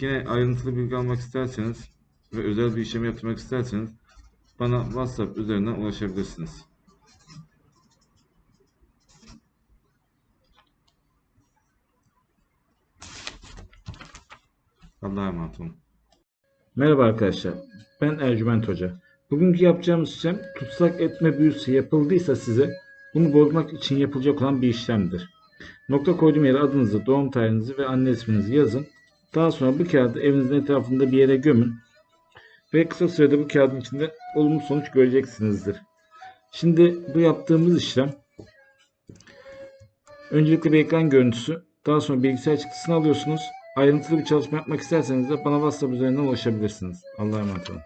Yine ayrıntılı bilgi almak isterseniz ve özel bir işlem yaptırmak isterseniz bana WhatsApp üzerinden ulaşabilirsiniz. Allah'a emanet olun. Merhaba arkadaşlar. Ben Ercüment Hoca. Bugünkü yapacağımız işlem tutsak etme büyüsü yapıldıysa size bunu bozmak için yapılacak olan bir işlemdir. Nokta koyduğum yere adınızı, doğum tarihinizi ve anne isminizi yazın. Daha sonra bu kağıdı evinizin etrafında bir yere gömün. Ve kısa sürede bu kağıdın içinde olumlu sonuç göreceksinizdir. Şimdi bu yaptığımız işlem öncelikle bir ekran görüntüsü, daha sonra bilgisayar çıktısını alıyorsunuz. Ayrıntılı bir çalışma yapmak isterseniz de bana WhatsApp üzerinden ulaşabilirsiniz. Allah'a emanet olun.